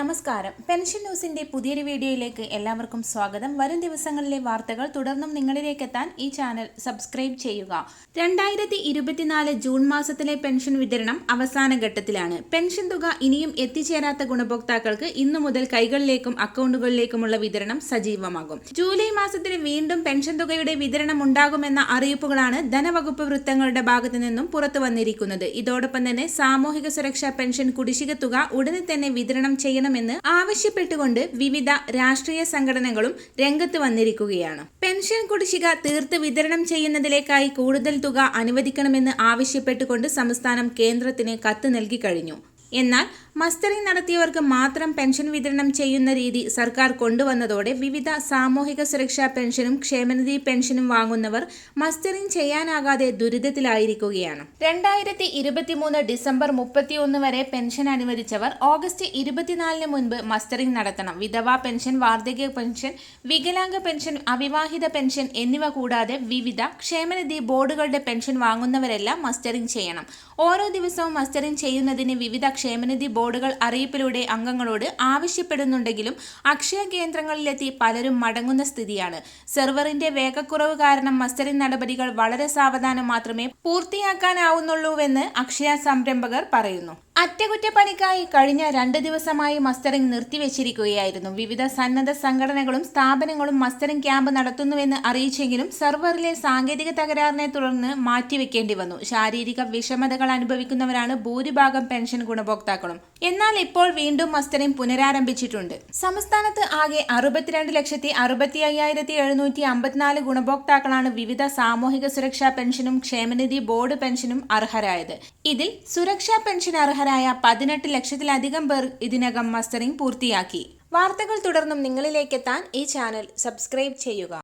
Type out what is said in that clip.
നമസ്കാരം. പെൻഷൻ ന്യൂസിന്റെ പുതിയൊരു വീഡിയോയിലേക്ക് എല്ലാവർക്കും സ്വാഗതം. വരും ദിവസങ്ങളിലെ വാർത്തകൾ തുടർന്നും നിങ്ങളിലേക്ക് എത്താൻ ഈ ചാനൽ സബ്സ്ക്രൈബ് ചെയ്യുക. രണ്ടായിരത്തി ഇരുപത്തിനാല് ജൂൺ മാസത്തിലെ പെൻഷൻ വിതരണം അവസാന ഘട്ടത്തിലാണ്. പെൻഷൻ തുക ഇനിയും എത്തിച്ചേരാത്ത ഗുണഭോക്താക്കൾക്ക് ഇന്നു മുതൽ കൈകളിലേക്കും അക്കൗണ്ടുകളിലേക്കുമുള്ള വിതരണം സജീവമാകും. ജൂലൈ മാസത്തിൽ വീണ്ടും പെൻഷൻ തുകയുടെ വിതരണം ഉണ്ടാകുമെന്ന അറിയിപ്പുകളാണ് ധനവകുപ്പ് വൃത്തങ്ങളുടെ ഭാഗത്തു നിന്നും പുറത്തു വന്നിരിക്കുന്നത് ഇതോടൊപ്പം തന്നെ സാമൂഹിക സുരക്ഷാ പെൻഷൻ കുടിശ്ശിക തുക ഉടനെ തന്നെ വിതരണം ചെയ്യണമെന്ന് ആവശ്യപ്പെട്ടുകൊണ്ട് വിവിധ രാഷ്ട്രീയ സംഘടനകളും രംഗത്ത് വന്നിരിക്കുകയാണ്. പെൻഷൻ കുടിശ്ശിക തീർത്ത് വിതരണം ചെയ്യുന്നതിലേക്കായി കൂടുതൽ തുക അനുവദിക്കണമെന്ന് ആവശ്യപ്പെട്ടുകൊണ്ട് സംസ്ഥാനം കേന്ദ്രത്തിന് കത്ത് നൽകി കഴിഞ്ഞു. എന്നാൽ മസ്റ്ററിംഗ് നടത്തിയവർക്ക് മാത്രം പെൻഷൻ വിതരണം ചെയ്യുന്ന രീതി സർക്കാർ കൊണ്ടുവന്നതോടെ വിവിധ സാമൂഹിക സുരക്ഷാ പെൻഷനും ക്ഷേമനിധി പെൻഷനും വാങ്ങുന്നവർ മസ്റ്ററിംഗ് ചെയ്യാനാകാതെ ദുരിതത്തിലായിരിക്കുകയാണ്. രണ്ടായിരത്തി ഇരുപത്തിമൂന്ന് ഡിസംബർ മുപ്പത്തിയൊന്ന് വരെ പെൻഷൻ അനുവദിച്ചവർ ഓഗസ്റ്റ് ഇരുപത്തിനാലിന് മുൻപ് മസ്റ്ററിംഗ് നടത്തണം. വിധവാ പെൻഷൻ വാർദ്ധക്യ പെൻഷൻ വികലാംഗ പെൻഷൻ അവിവാഹിത പെൻഷൻ എന്നിവ കൂടാതെ വിവിധ ക്ഷേമനിധി ബോർഡുകളുടെ പെൻഷൻ വാങ്ങുന്നവരെല്ലാം മസ്റ്ററിംഗ് ചെയ്യണം. ഓരോ ദിവസവും മസ്റ്ററിംഗ് ചെയ്യുന്നതിന് വിവിധ ക്ഷേമനിധി ബോർഡുകൾ അറിയിപ്പിലൂടെ അംഗങ്ങളോട് ആവശ്യപ്പെടുന്നുണ്ടെങ്കിലും അക്ഷയ കേന്ദ്രങ്ങളിലെത്തി പലരും മടങ്ങുന്ന സ്ഥിതിയാണ്. സെർവറിന്റെ വേഗക്കുറവ് കാരണം മസ്റ്ററിംഗ് നടപടികൾ വളരെ സാവധാനം മാത്രമേ പൂർത്തിയാക്കാനാവുന്നുള്ളൂവെന്ന് അക്ഷയ സംരംഭകർ പറയുന്നു. അറ്റകുറ്റപ്പണിക്കായി കഴിഞ്ഞ രണ്ട് ദിവസമായി മസ്റ്ററിംഗ് നിർത്തിവെച്ചിരിക്കുകയായിരുന്നു. വിവിധ സന്നദ്ധ സംഘടനകളും സ്ഥാപനങ്ങളും മസ്റ്ററിംഗ് ക്യാമ്പ് നടത്തുന്നുവെന്ന് അറിയിച്ചെങ്കിലും സെർവറിലെ സാങ്കേതിക തകരാറിനെ തുടർന്ന് മാറ്റിവെക്കേണ്ടി വന്നു. ശാരീരിക വിഷമതകൾ അനുഭവിക്കുന്നവരാണ് ഭൂരിഭാഗം പെൻഷൻ ഗുണഭോക്താക്കളും. എന്നാൽ ഇപ്പോൾ വീണ്ടും മസ്റ്ററിംഗ് പുനരാരംഭിച്ചിട്ടുണ്ട്. സംസ്ഥാനത്ത് ആകെ അറുപത്തിരണ്ട് ലക്ഷത്തി അറുപത്തി അയ്യായിരത്തി എഴുന്നൂറ്റി അമ്പത്തിനാല് ഗുണഭോക്താക്കളാണ് വിവിധ സാമൂഹിക സുരക്ഷാ പെൻഷനും ക്ഷേമനിധി ബോർഡ് പെൻഷനും അർഹരായത്. ഇതിൽ സുരക്ഷാ പെൻഷൻ അർഹരായ പതിനെട്ട് ലക്ഷത്തിലധികം പേർ ഇതിനകം മസ്റ്ററിംഗ് പൂർത്തിയാക്കി. വാർത്തകൾ തുടർന്നും നിങ്ങളിലേക്കെത്താൻ ഈ ചാനൽ സബ്സ്ക്രൈബ് ചെയ്യുക.